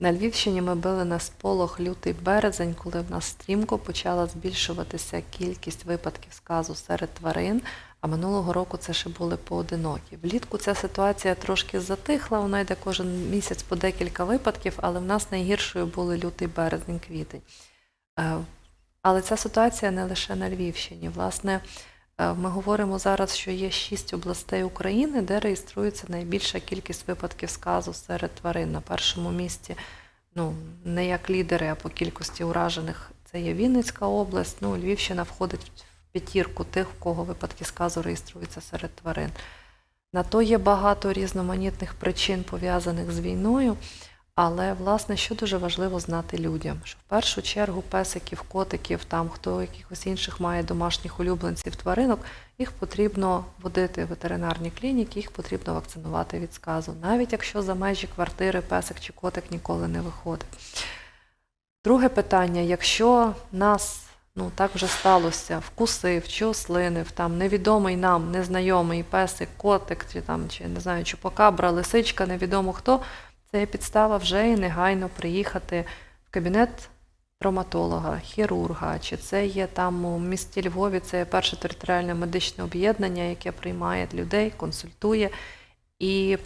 На Львівщині ми били на сполох лютий березень, коли в нас стрімко почала збільшуватися кількість випадків сказу серед тварин. А минулого року це ще були поодинокі. Влітку ця ситуація трошки затихла, вона йде кожен місяць по декілька випадків, але в нас найгіршою були лютий березень, квітень. Е, Але ця ситуація не лише на Львівщині. Власне, ми говоримо зараз, що є шість областей України, де реєструється найбільша кількість випадків сказу серед тварин. На першому місці, ну не як лідери, а по кількості уражених, це є Вінницька область. Ну, Львівщина входить в п'ятірку тих, в кого випадки сказу реєструються серед тварин. На то є багато різноманітних причин пов'язаних з війною. Але власне, що дуже важливо знати людям, що в першу чергу песиків, котиків, там хто якихось інших має домашніх улюбленців тваринок, їх потрібно водити в ветеринарні клініки, їх потрібно вакцинувати від сказу, навіть якщо за межі квартири песик чи котик ніколи не виходить. Друге питання: якщо нас ну так вже сталося, вкусив чи ослинив, там невідомий нам, незнайомий песик, котик, чи там, чи не знаю, чупакабра, лисичка, невідомо хто. Це є підстава вже і негайно приїхати в кабінет травматолога, хірурга, чи це є там у місті Львові, це є перше територіальне медичне об'єднання, яке приймає людей, консультує і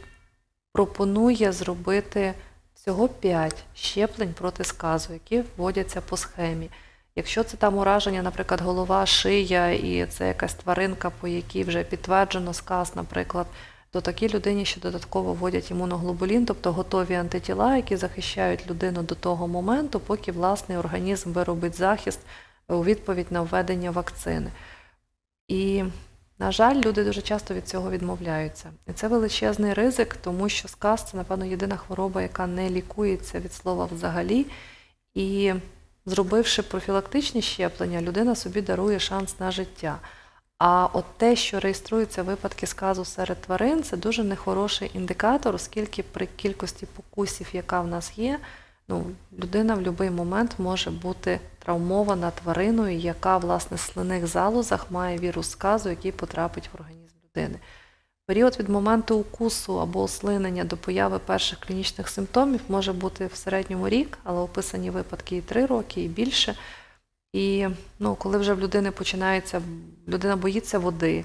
пропонує зробити всього 5 щеплень проти сказу, які вводяться по схемі. Якщо це там ураження, наприклад, голова, шия, і це якась тваринка, по якій вже підтверджено сказ, наприклад, то такій людині ще додатково вводять імуноглобулін, тобто готові антитіла, які захищають людину до того моменту, поки власний організм виробить захист у відповідь на введення вакцини. І, на жаль, люди дуже часто від цього відмовляються. І це величезний ризик, тому що сказ це, напевно, єдина хвороба, яка не лікується від слова взагалі. І зробивши профілактичні щеплення, людина собі дарує шанс на життя. А от те, що реєструються випадки сказу серед тварин, це дуже нехороший індикатор, оскільки при кількості покусів, яка в нас є, ну, людина в будь-який момент може бути травмована твариною, яка, власне, в слиних залозах має вірус сказу, який потрапить в організм людини. Період від моменту укусу або ослинення до появи перших клінічних симптомів може бути в середньому рік, але описані випадки і 3 роки, і більше. І ну, коли вже в людини починається, людина боїться води,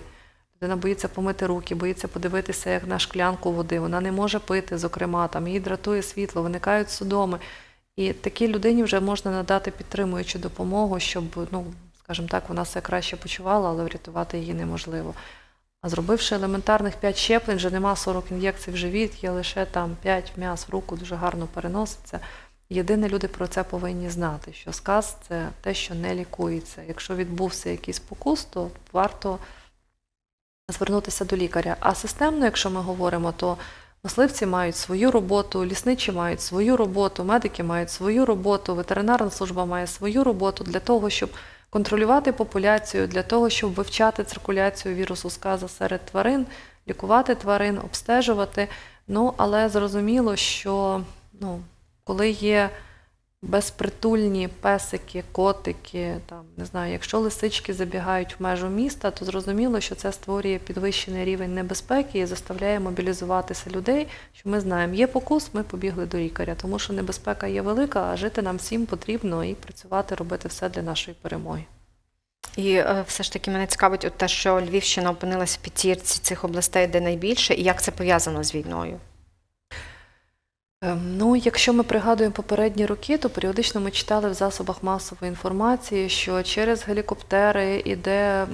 людина боїться помити руки, боїться подивитися як на шклянку води, вона не може пити, зокрема, там її дратує світло, виникають судоми. І такій людині вже можна надати підтримуючу допомогу, щоб, ну, скажімо так, вона все краще почувала, але врятувати її неможливо. А зробивши елементарних 5 щеплень, вже нема 40 ін'єкцій в живіт, є лише там 5 м'яс в руку, дуже гарно переноситься. Єдине, люди про це повинні знати, що сказ це те, що не лікується. Якщо відбувся якийсь покус, то варто звернутися до лікаря. А системно, якщо ми говоримо, то мисливці мають свою роботу, лісничі мають свою роботу, медики мають свою роботу, ветеринарна служба має свою роботу для того, щоб контролювати популяцію, для того, щоб вивчати циркуляцію вірусу сказа серед тварин, лікувати тварин, обстежувати. Ну, але зрозуміло, що ну, коли є безпритульні песики, котики, там не знаю, якщо лисички забігають в межу міста, то зрозуміло, що це створює підвищений рівень небезпеки і заставляє мобілізуватися людей. Що ми знаємо, є покус, ми побігли до лікаря, тому що небезпека є велика, а жити нам всім потрібно і працювати, робити все для нашої перемоги. І е, все ж таки мене цікавить от те, що Львівщина опинилась в п'ятірці цих областей, де найбільше, і як це пов'язано з війною. Ем, Ну, якщо ми пригадуємо попередні роки, то періодично ми читали в засобах масової інформації, що через гелікоптери іде е,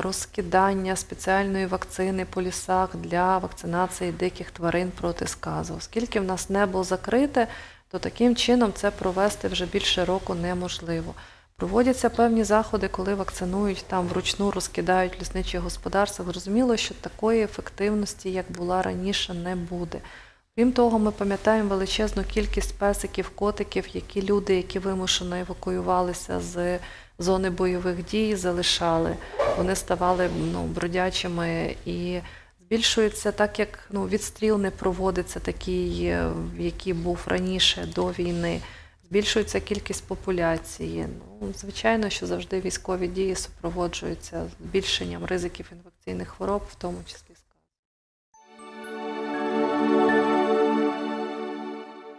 розкидання спеціальної вакцини по лісах для вакцинації диких тварин проти сказу. Оскільки в нас небо закрите, то таким чином це провести вже більше року неможливо. Проводяться певні заходи, коли вакцинують там вручну розкидають лісничі господарства. Зрозуміло, що такої ефективності, як була раніше, не буде. Крім того, ми пам'ятаємо величезну кількість песиків, котиків, які люди, які вимушено евакуювалися з зони бойових дій, залишали. Вони ставали ну, бродячими і збільшується, так як ну, відстріл не проводиться такий, який був раніше до війни. Збільшується кількість популяції. Ну, звичайно, що завжди військові дії супроводжуються збільшенням ризиків інфекційних хвороб, в тому числі